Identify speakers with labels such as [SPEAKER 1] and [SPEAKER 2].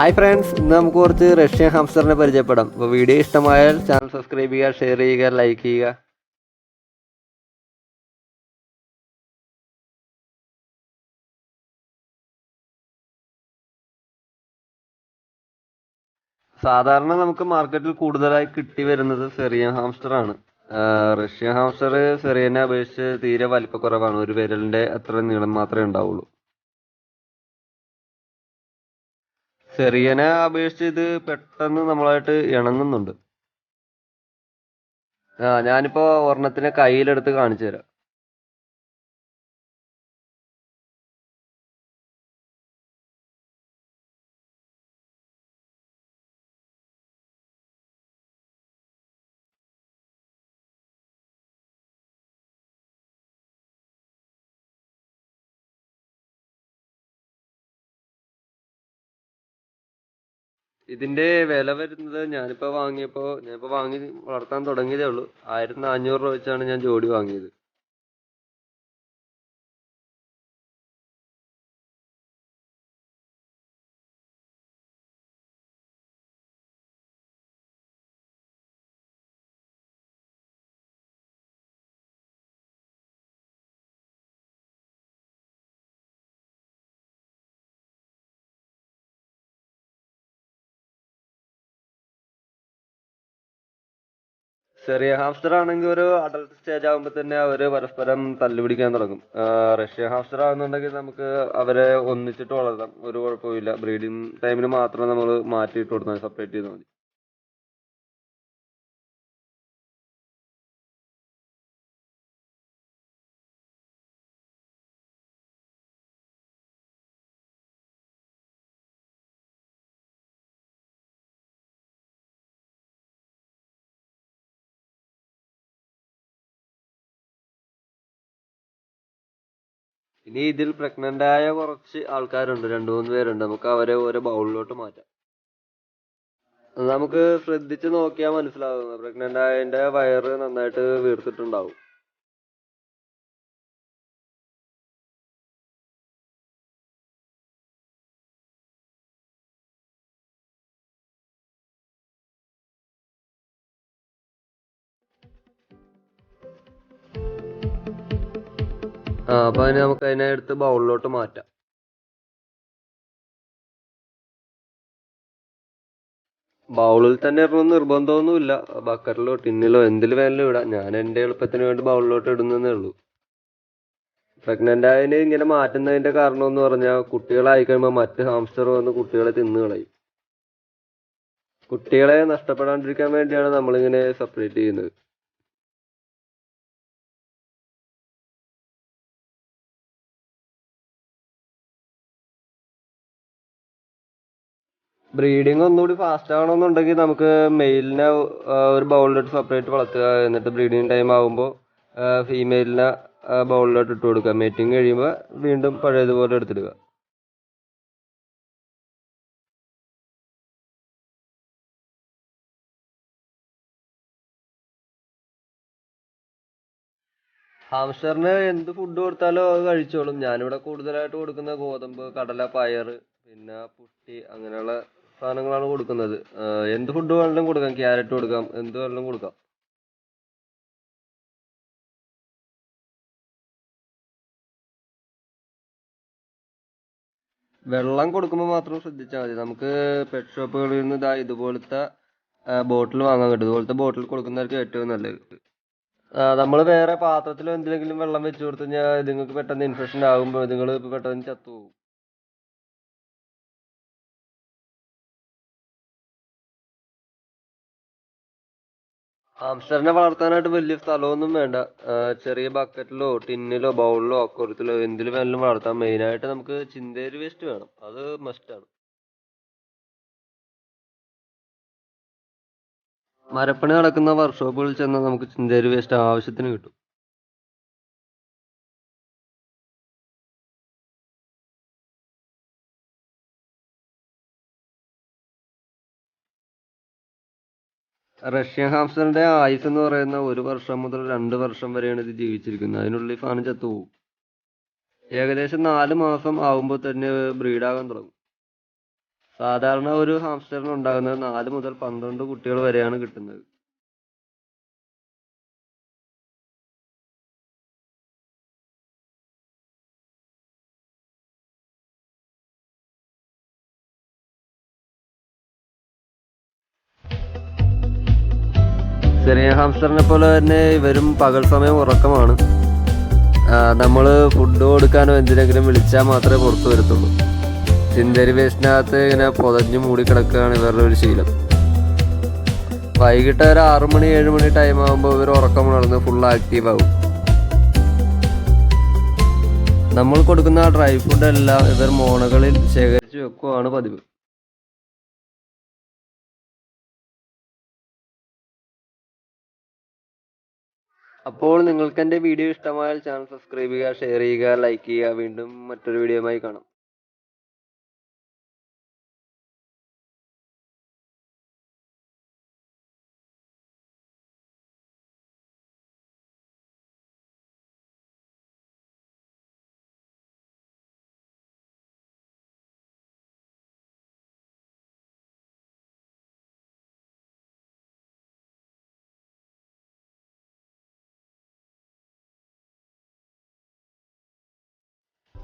[SPEAKER 1] Hi friends ഇന്ന് നമുക്ക് കുറച്ച് റഷ്യൻ ഹാംസ്റ്ററിനെ പരിചയപ്പെടാം. അപ്പോൾ വീഡിയോ ഇഷ്ടമായാൽ ചാനൽ സബ്സ്ക്രൈബ് ചെയ്യുക ഷെയർ ചെയ്യുക ലൈക്ക് ചെയ്യുക. സാധാരണ നമുക്ക് മാർക്കറ്റിൽ കൂടുതലായി കിട്ടി വരുന്നത് സെറിയൻ ഹാംസ്റ്റർ ആണ്. റഷ്യൻ ഹാംസ്റ്റർ സെറിയനെ അപേക്ഷിച്ച് തീരെ വലിപ്പക്കുറവാണ്. ഒരു വിരലിന്റെ അത്ര നീളം മാത്രമേ ഉണ്ടാവുള്ളൂ. സെറിയനെ അപേക്ഷിച്ച് ഇത് പെട്ടെന്ന് നമ്മളായിട്ട് ഇണങ്ങുന്നുണ്ട്. ആ ഞാനിപ്പോ ഒരെണ്ണത്തിനെ കയ്യിലെടുത്ത് കാണിച്ചു തരാം ഇതിന്റെ വില വരുന്നത് ഞാനിപ്പോ വാങ്ങിയപ്പോ ഞാനിപ്പോ വാങ്ങി വളർത്താൻ തുടങ്ങിയതേ ഉള്ളൂ. ആയിരത്തി നാനൂറ് രൂപ വെച്ചാണ് ഞാൻ ജോഡി വാങ്ങിയത്. ചെറിയ ഹാംസ്റ്റർ ആണെങ്കിൽ ഒരു അഡൽട്ട് സ്റ്റേജ് ആകുമ്പോൾ തന്നെ അവർ പരസ്പരം തല്ലുപിടിക്കാൻ തുടങ്ങും. റഷ്യ ഹാംസ്റ്റർ ആകുന്നുണ്ടെങ്കിൽ നമുക്ക് അവരെ ഒന്നിച്ചിട്ട് വളർത്താം. ഒരു കുഴപ്പമില്ല ബ്രീഡിംഗ് ടൈമിൽ മാത്രം നമ്മൾ മാറ്റിയിട്ട് കൊടുത്താൽ സെപ്പറേറ്റ് ചെയ്താൽ മതി. ഇനി ഇതിൽ പ്രഗ്നന്റ് ആയ കുറച്ച് ആൾക്കാരുണ്ട്. രണ്ട് മൂന്ന് പേരുണ്ട്. നമുക്ക് അവരെ ഓരോ ബൗളിലോട്ട് മാറ്റാം. അത് നമുക്ക് ശ്രദ്ധിച്ചു നോക്കിയാൽ മനസ്സിലാകും പ്രഗ്നന്റ് ആയതിന്റെ വയറ് നന്നായിട്ട് വീർത്തിട്ടുണ്ടാവും. ആ അപ്പൊ അതിന് നമുക്ക് അതിനെ എടുത്ത് ബൗളിലോട്ട് മാറ്റാം. ബൗളിൽ തന്നെ ഇടണമെന്ന് നിർബന്ധമൊന്നുമില്ല. ബക്കറ്റിലോ ടിന്നിലോ എന്തിൽ വേണമെങ്കിലും ഇടാം. ഞാൻ എന്റെ എളുപ്പത്തിന് വേണ്ടി ബൗളിലോട്ട് ഇടുന്നതേ ഉള്ളൂ. പ്രഗ്നന്റ് ആയതിന് ഇങ്ങനെ മാറ്റുന്നതിന്റെ കാരണം എന്ന് പറഞ്ഞാൽ കുട്ടികളായി കഴിയുമ്പോൾ മറ്റ് ഹാംസ്റ്റർ വന്ന് കുട്ടികളെ തിന്നു കളയും. കുട്ടികളെ നഷ്ടപ്പെടാണ്ടിരിക്കാൻ വേണ്ടിയാണ് നമ്മളിങ്ങനെ സെപ്പറേറ്റ് ചെയ്യുന്നത്. ബ്രീഡിംഗ് ഒന്നുകൂടി ഫാസ്റ്റ് ആവണമെന്നുണ്ടെങ്കിൽ നമുക്ക് മെയിലിനെ ഒരു ബൗളിലോട്ട് സെപ്പറേറ്റ് വളർത്തുക. എന്നിട്ട് ബ്രീഡിംഗ് ടൈം ആകുമ്പോൾ ഫീമെയിലിനെ ബൗളിലോട്ട് ഇട്ട് കൊടുക്കുക. മേറ്റിംഗ് കഴിയുമ്പോൾ വീണ്ടും പഴയതുപോലെ എടുത്തിടുക. ഹാംസ്റ്ററിന് എന്ത് ഫുഡ് കൊടുത്താലും അത് കഴിച്ചോളും. ഞാനിവിടെ കൂടുതലായിട്ട് കൊടുക്കുന്ന ഗോതമ്പ് കടല പയർ പിന്നെ പുട്ടി അങ്ങനെയുള്ള സാധനങ്ങളാണ് കൊടുക്കുന്നത്. എന്ത് ഫുഡ് വേണമെങ്കിലും കൊടുക്കാം. ക്യാരറ്റ് കൊടുക്കാം. എന്ത് വേണമെങ്കിലും കൊടുക്കാം. വെള്ളം കൊടുക്കുമ്പോൾ മാത്രം ശ്രദ്ധിച്ചാൽ മതി. നമുക്ക് പെറ്റ് ഷോപ്പുകളിൽ നിന്ന് ഇതാ ഇതുപോലത്തെ ബോട്ടിൽ വാങ്ങാൻ കിട്ടും. ഇതുപോലത്തെ ബോട്ടിൽ കൊടുക്കുന്നതായിരിക്കും ഏറ്റവും നല്ലത്. നമ്മൾ വേറെ പാത്രത്തിലോ എന്തിലെങ്കിലും വെള്ളം വെച്ച് കൊടുത്തു കഴിഞ്ഞാൽ ഇതുങ്ങൾക്ക് പെട്ടെന്ന് ഇൻഫെക്ഷൻ ആകുമ്പോൾ ഇതുങ്ങൾ പെട്ടെന്ന് ചത്തുപോകും ഹാംസ്റ്ററിനെ വളർത്താനായിട്ട് വലിയ സ്ഥലമൊന്നും വേണ്ട. ചെറിയ ബക്കറ്റിലോ ടിന്നിലോ ബൗളിലോ അക്വറിയത്തിലോ എന്തിൽ വേണമെങ്കിലും വളർത്താം. മെയിനായിട്ട് നമുക്ക് ചിന്തേരി വേസ്റ്റ് വേണം. അത് മസ്റ്റാണ് മരപ്പണി നടക്കുന്ന വർക്ക്ഷോപ്പുകളിൽ ചെന്നാൽ നമുക്ക് ചിന്തേരി വേസ്റ്റ് ആവശ്യത്തിന് കിട്ടും. റഷ്യൻ ഹാംസ്റ്ററിന്റെ ആയുസ് എന്ന് പറയുന്ന ഒരു വർഷം മുതൽ രണ്ട് വർഷം വരെയാണ് ഇത് ജീവിച്ചിരിക്കുന്നത്. അതിനുള്ളിൽ സാധനം ചത്തുപോകും ഏകദേശം നാല് മാസം ആവുമ്പോൾ തന്നെ ബ്രീഡാകാൻ തുടങ്ങും. സാധാരണ ഒരു ഹാംസ്റ്ററിന് ഉണ്ടാകുന്നത് നാല് മുതൽ പന്ത്രണ്ട് കുട്ടികൾ വരെയാണ് കിട്ടുന്നത്. ചെറിയ ഹാംസ്റ്ററിനെ പോലെ തന്നെ ഇവരും പകൽ സമയം ഉറക്കമാണ്. നമ്മൾ ഫുഡ് കൊടുക്കാനോ എന്തിനെങ്കിലും വിളിച്ചാൽ മാത്രമേ പുറത്തു വരത്തുള്ളൂ. ചിന്തരി വേസ്റ്റിനകത്ത് ഇങ്ങനെ പുതഞ്ഞു മൂടിക്കിടക്കുകയാണ് ഇവരുടെ ഒരു ശീലം. വൈകിട്ട് ഒരു ആറു മണി ഏഴ് മണി ടൈം ആകുമ്പോൾ ഇവർ ഉറക്കം ഉണർന്ന് ഫുൾ ആക്റ്റീവ് ആവും. നമ്മൾ കൊടുക്കുന്ന ഡ്രൈ ഫുഡ് എല്ലാം ഇവർ മോണകളിൽ ശേഖരിച്ച് വെക്കുകയാണ് പതിവ്. അപ്പോൾ നിങ്ങൾക്ക് എന്റെ വീഡിയോ ഇഷ്ടമായാൽ ചാനൽ സബ്സ്ക്രൈബ് ചെയ്യുക ഷെയർ ചെയ്യുക ലൈക്ക് ചെയ്യുക. വീണ്ടും മറ്റൊരു വീഡിയോയുമായി കാണാം.